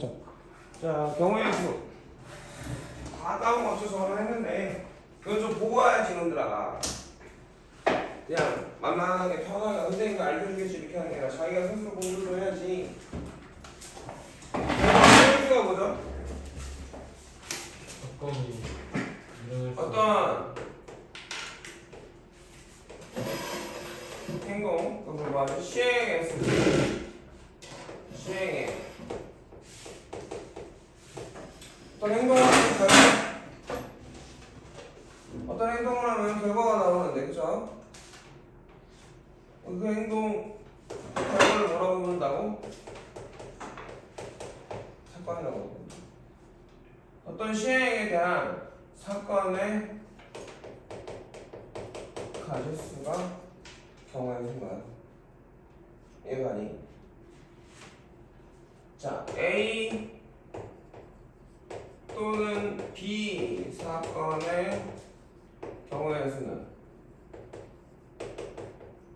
자, 경우의 수. 다 따온 거 없어서 했는데, 그건 좀 보고 와야지, 놈들아. 그냥 만만하게 편하게 선생님이 알려주겠지 이렇게 하는 게 아니라 자기가 스스로 공부를 해야지. 경우의 수가 뭐죠? 사건이 일어날 수 어떤 행동, 그걸 말해 시행했습니다. 시행해. 어떤 행동을 하면 결과, 어떤 행동을 하면 결과가 나오는데, 그죠? 그 행동 결과를 뭐라고 부른다고? 사건이라고 부른다. 어떤 시행에 대한 사건의 가짓수가 경우의 수인가요? 이해가 아니? 자, A 또는 B 사건의 경우의 수는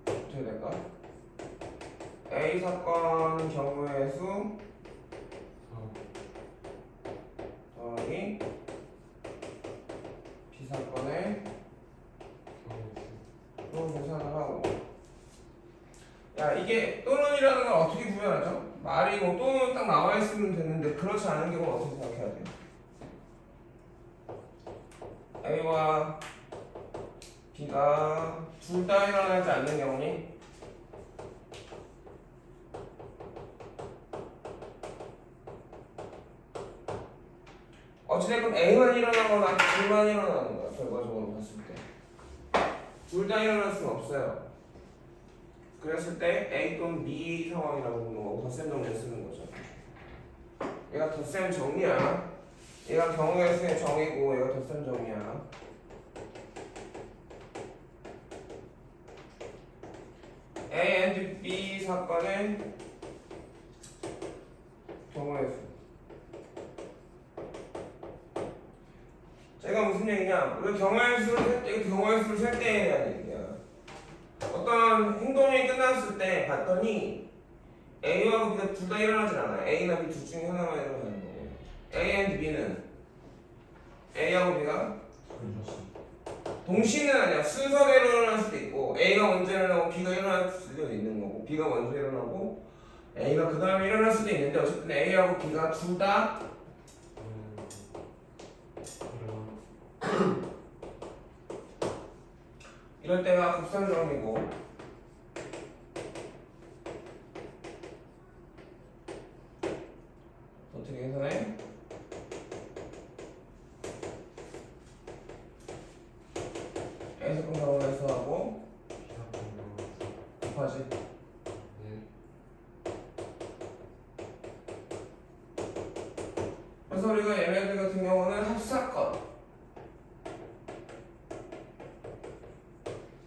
어떻게 될까? A 사건 경우의 수 더하기 B 사건의 또 계산을 하고 야 이게 또는이라는 걸 어떻게 구별하죠? 말이 뭐 또는 딱 나와 있으면 되는데 그렇지 않은 경우는 어떻게 생각해야 돼요? A와 B가 둘 다 일어나지 않는 경우니 어찌됐건 A만 일어나거나 B만 일어나는 거야 결과적으로 봤을 때둘 다 일어날 수는 없어요. 그랬을 때 A 또는 B 상황이라고 부르는 거고 덧셈 정리를 쓰는 거죠. 얘가 덧셈 정리야. 얘가 경우의 수의 정의고 얘가 정리야. A and B 사건의 경우의 수. 제가 무슨 얘기냐? 우리 경우의 수를 경우의 수를 셀때 해야 얘기야. 어떤 행동이 끝났을 때 봤더니 A와 B가 둘 다 일어나진 않아요. A나 B 둘 중에 하나만 일어나는 거고. A and B는 A하고 B가 동시는 아니야. 순서대로 일어날 수도 있고 A가 먼저 일어나고 B가 일어날 수도 있는 거고 B가 먼저 일어나고 A가 그 다음에 일어날 수도 있는데 어쨌든 A하고 B가 둘 다 이럴 때가 국산정이고 어떻게 계산해? A사건 경우에서 하고 곱하지 그래서 우리가 얘네들 같은 경우는 합사건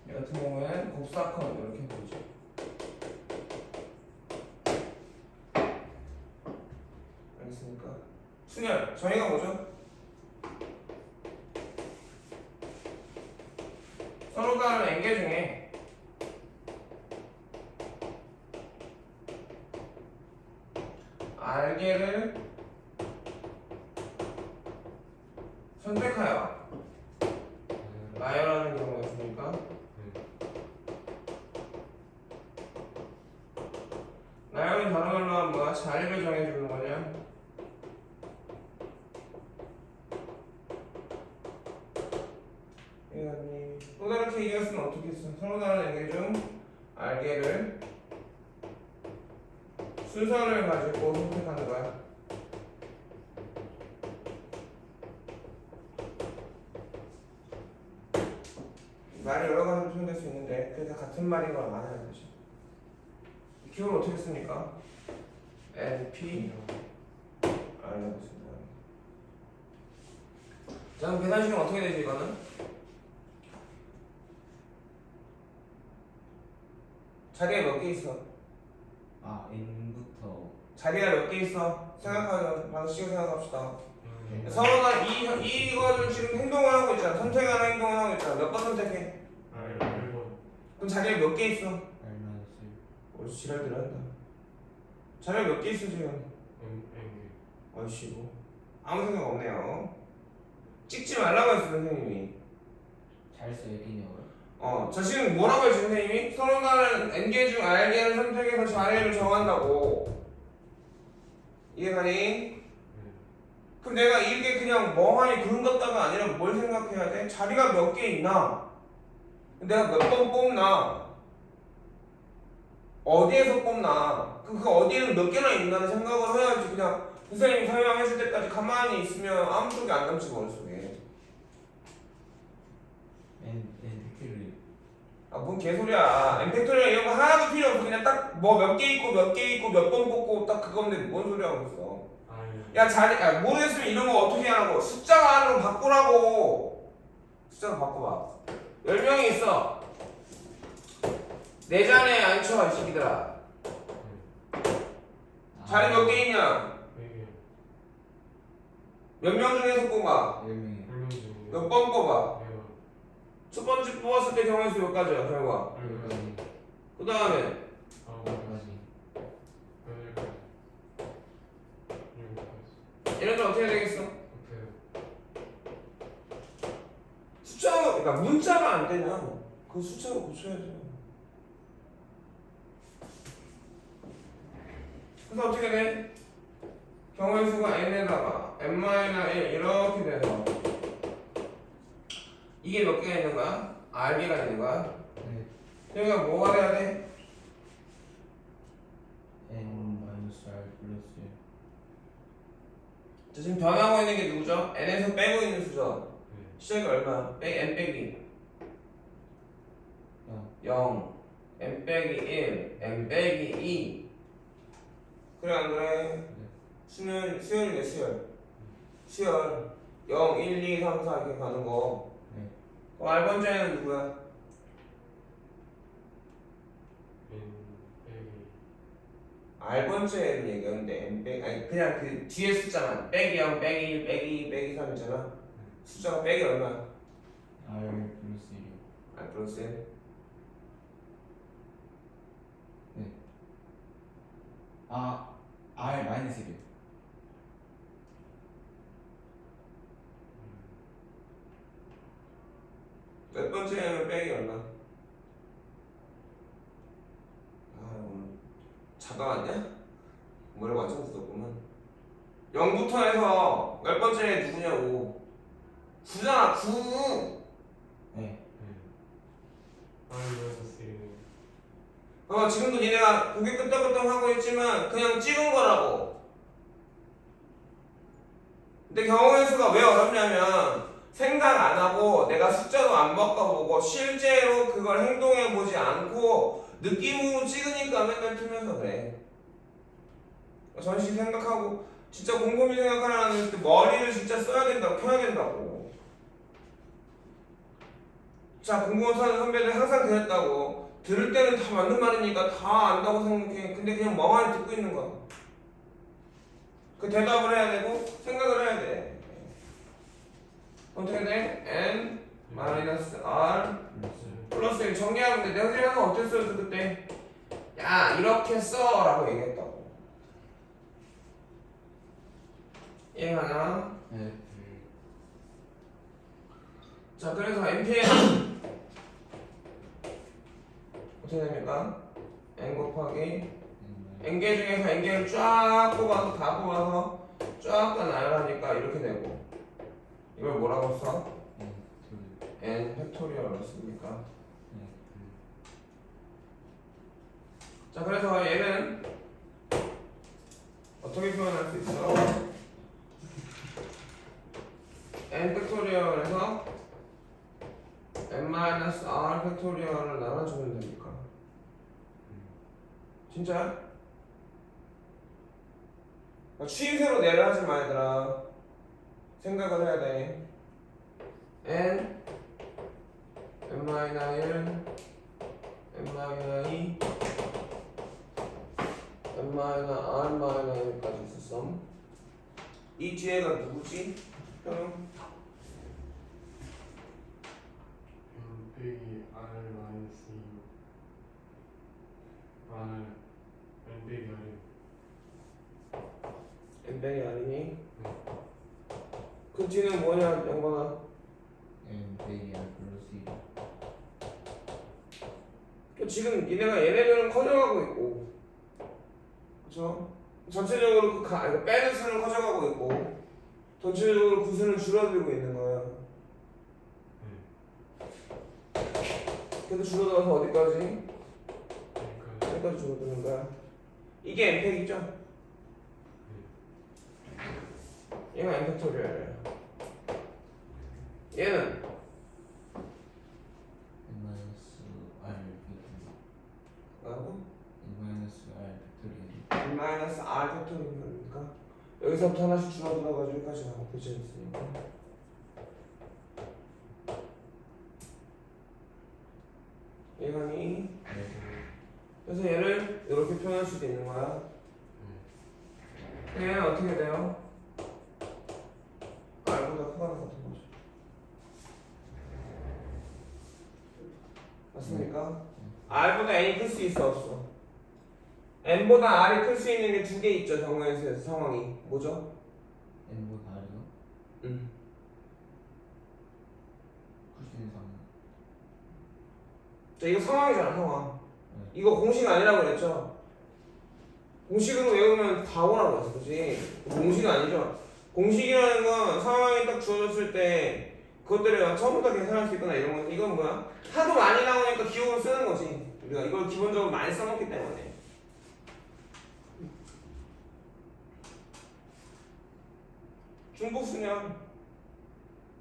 얘 같은 경우에는 곱사건 이렇게 보죠 알겠습니까? 순열 정의가 뭐죠? 서로 다른 앵계 중에. 알게를 선택하여. 나열하는 경우가 있으니까? 나열은 말로 하면 뭐야? 자리를 정해주는 거냐? 이거니 또 다르게 얘기했으면 어떻게 했어? 서로 다른 얘기 중 알게를 순서를 가지고 선택하는 거야. 말이 여러 가지로 표현될 수 있는데 다 같은 말인 걸 알아야 되죠. 이 기호를 어떻게 씁니까? N, P, R라고 씁니다. 자, 그럼 계산식은 어떻게 되지 이거는? 자리에 몇 개 있어? 아 N부터 자리가 몇개 있어? 생각하는 방식을 생각합시다. 서로가 이, 이거를 지금 행동을 하고 있잖아. 선택하는 행동을 하고 있잖아. 몇 번 선택해? 그럼 자리에 몇 개 있어? 알마스 뭘 지랄들 한다. 자리에 몇 개 있어 지금? 아이씨고 아무 생각 없네요 찍지 말라고 했어 선생님이 잘수 얘기냐고요? 어, 저 지금 뭐라고 했지 선생님이? 서로 다른 N개 중 R개를 선택해서 자리를 정한다고 이해가니? 그럼 내가 이게 그냥 멍하니 그런 것다가 아니라 뭘 생각해야 돼? 자리가 몇 개 있나? 내가 몇 번 뽑나? 어디에서 뽑나? 그, 그 어디에는 몇 개나 있나는 생각을 해야지 그냥 선생님이 설명해 줄 때까지 가만히 있으면 아무 쪽이 안 남지 머릿속에 N N 팩토리얼 아, 뭔 개소리야. 엠팩토리얼 이런 거 하나도 필요 없어. 그냥 딱 뭐 몇 개 있고 몇 개 있고 몇 번 뽑고 딱 그건데 뭔 소리 하고 있어. 아니 야, 모르겠으면 이런 거 어떻게 하라고. 숫자가 거 바꾸라고. 숫자가 바꿔봐. 10명이 있어. 내 자리에 앉혀, 이 새끼들아. 자리 몇 개 있냐? 이게 몇명 중에서 뽑아? 10명이 불명 중에 몇번 뽑아? 첫 번째 뽑았을 때 경우의 수몇 가지야, 결과. 여기까지 그 다음에, 여기까지 여덟 일곱 얘네들 어떻게 되겠어? 급해요 숫자가, 그러니까 문자가 안 되냐? 그 숫자를 고쳐야죠. 그래서 어떻게 돼? 경우의 수가 n에다가 n-1 이렇게 돼서 이게 몇 개가 있는 거야? r개가 있는 거야? 네 그러니까 뭐가 돼야 돼? N 마이너스 R 플러스 자, 지금 변하고 있는 게 누구죠? n에서 빼고 있는 수죠. 네 시작이 얼마야? 빼, n 빼기 0 n 빼기 1 n 빼기 2 그래 안 그래? 수열, 수열이네 수열 수열 0, 1, 2, 3, 4 이렇게 가는 거 네. 그럼 R번째는 누구야? R번째는 얘기하는데 n 빼기 아니 그냥 그 뒤에 숫자만. 빼기 0, 빼기 1, 빼기 2, 빼기 3 있잖아. 숫자가 빼기 얼마야? R 플러스 1이요. R 플러스 1 아 R 마이너스 1이요 몇 번째는 빼기 얼마? 아 오늘 자가 왔냐? 머리 완전 굳었구만 0부터 해서 몇 번째 누구냐고. 9잖아 9 네. 마이너스 3 어, 지금도 니네가 고개 끄덕끄덕 하고 있지만 그냥 찍은 거라고. 근데 경우의 수가 왜 어렵냐면 생각 안 하고 내가 숫자도 안 바꿔보고 실제로 그걸 행동해 보지 않고 느낌으로 찍으니까 맨날 틀면서 그래. 전시 생각하고 진짜 곰곰이 생각하라는 때 머리를 진짜 써야 된다고 켜야 된다고. 자 공무원 선배들 항상 그랬다고. 들을 때는 다 맞는 말이니까 다 안다고 생각해. 근데 그냥 멍하니 듣고 있는 거야. 그 대답을 해야 되고 생각을 해야 돼 어떻게 돼? n 마이너스 r 플러스 플러스 1 정리하면 돼. 내가 생각은 어땠어요 그때? 야 이렇게 써라고 얘기했다고. 이해하나? 네 자 그래서 NPN 어떻게 됩니까? n 곱하기 N n개 중에서 n개를 쫙 뽑아서 다 뽑아서 쫙 나열하니까 이렇게 되고 이걸 뭐라고 써? N 팩토리얼로 씁니까? 네. 자 그래서 얘는 어떻게 표현할 수 있어? n 팩토리얼에서 n-r 팩토리얼을 나눠주면 됩니까? 진짜야? 그러니까 추임새로 내를 하지 마 얘들아 생각을 해야 돼. N n-1 n-2 n-r-1까지 있었어 이 뒤에가 누구지? 형 N 빼기 R 마이너스 2 R N 빼기 R n 빼기 r이니 그 뒤는 뭐냐 n 빼기 r 플러스 1그 지금 얘네가 얘네들은 커져가고 있고 그쵸? 전체적으로 그 가, 아니, 그 빼는 수는 커져가고 있고 전체적으로 구수는 줄어들고 있는 거야 근데 줄어들어서 어디까지? 그러니까 여기까지 줄어드는 거야 이게 엠팩이죠? 얘가 엠팩토리얼이야 얘는 n 마이너스 r 팩토리얼 뭐라고? n 마이너스 r 팩토리얼 n 마이너스 r 팩토리얼이니까 여기서부터 하나씩 줄어들어가지고 여기까지 나고 그치 있으니까 얘가니 네. 그래서 얘를 이렇게 표현할 수도 있는 거야 얘는 어떻게 돼요? r보다 크거나 같은 거죠 맞습니까? r보다 n이 클 수 있어 없어? n보다 r이 클 수 있는 게 두 개 있죠 경우의 수에서 상황이 뭐죠? n보다 r이요? 음. 클수 있는 상황 자 이거 상황이잖아 상황 네. 이거 공식 아니라고 그랬죠? 공식으로 외우면 다 오라고 했어 그지? 공식 아니죠? 공식이라는 건 상황이 딱 주어졌을 때 그것들을 처음부터 계산할 수 있거나 이런 건 이건 뭐야? 하도 많이 나오니까 기억을 쓰는 거지 우리가 이걸 기본적으로 많이 써먹기 때문에 중복 수냐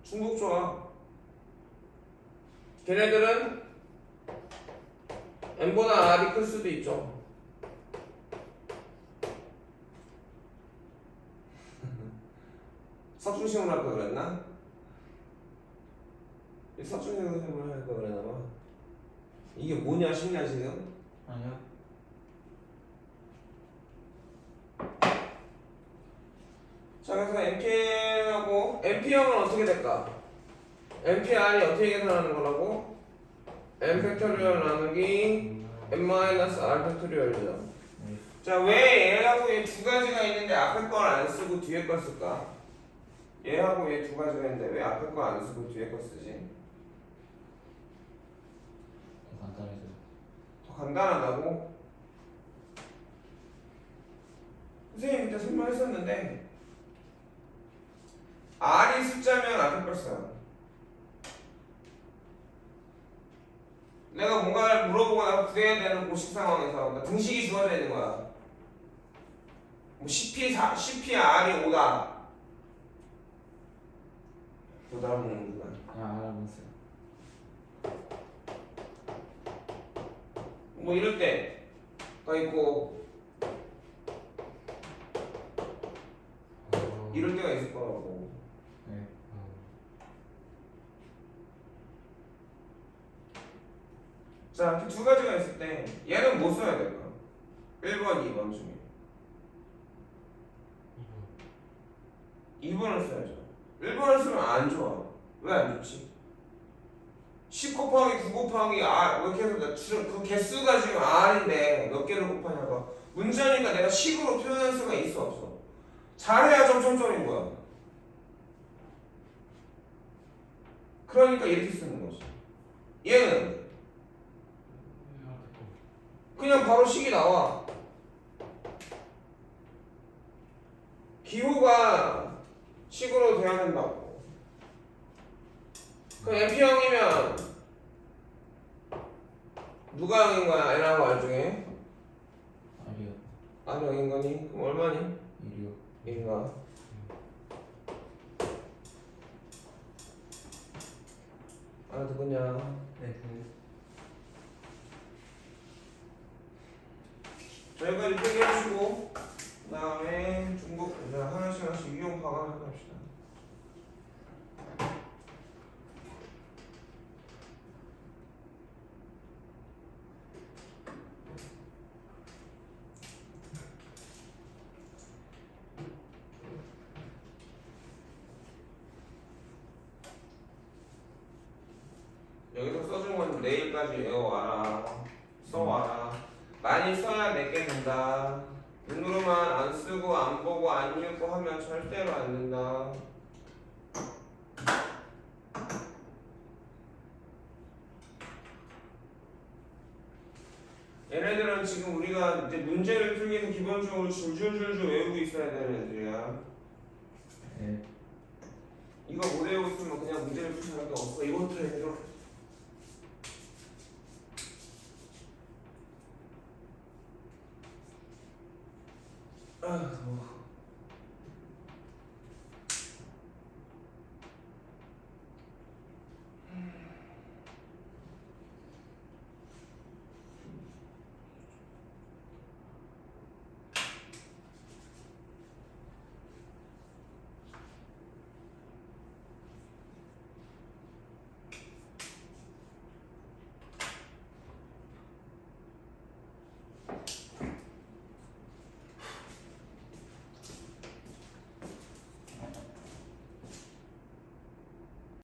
중복 좋아 걔네들은 n보다 r이 클 수도 있죠. 사중심을 할까 그랬나? 이 사중심을 할까 그랬나 봐. 이게 뭐냐 싶냐 지금? 아니요 자 그래서 NP하고 NP형은 어떻게 될까? NPR이 어떻게 계산하는 거라고? n 팩토리얼 나누기 n-r 팩토리얼이죠. 네. 자, 왜 얘하고 얘 두 가지가 있는데 앞에 걸 안 쓰고 뒤에 걸 쓸까? 얘하고 얘 두 가지가 있는데 왜 앞에 걸안 쓰고 뒤에 걸 쓰지? 간단해서 더 간단하다고? 선생님 그때 설명했었는데 R이 숫자면 앞에 걸 써요. 내가 뭔가를 물어보거나 구해야 되는 고식 상황에서 등식이 주어져 있는 거야. 뭐 CP, 4, CP R이 5다. 못 알아먹는구나. 그냥 알아보세요 뭐 이럴 때가 있고 이럴 때가 있을 거라고. 네 자, 이렇게 두 가지가 있을 때 얘는 뭐 써야 될까? 1번, 2번 중에 2번을 써야죠. 1번을 쓰면 안 좋아. 왜 안 좋지? 10 곱하기 9 곱하기 R 뭐 이렇게 해서 나 줄- 그 개수가 지금 R인데 몇 개를 곱하냐가 문제니까 내가 식으로 표현할 수가 있어 없어? 잘해야 점점점인 거야. 그러니까 이렇게 쓰는 거지. 얘는 그냥 바로 식이 나와. 기호가 식으로 돼야 된다고. 그 MP형이면 누가 형인 거야? N하고 R 중에? r이요 R 형인 거니? 그럼 얼마니? 1이요 인가? 알아듣겠냐? 네 저희까지 표기해주시고 그 다음에 중국 이제 하나씩 하나씩 유형 파악을 합시다. 여기서 써준 건 내일까지 외워와라 써와라 많이 써야 내게 된다 눈으로 모르만 안 쓰고 안 보고 안 읽고 하면 절대로 안 된다. 얘네들은 지금 우리가 이제 문제를 풀기 위해서 기본적으로 줄줄줄줄 외우고 있어야 되는 애들이야. 네. 이거 못 외우고 있으면 그냥 문제를 풀 생각이 없어. 이것부터 해줘.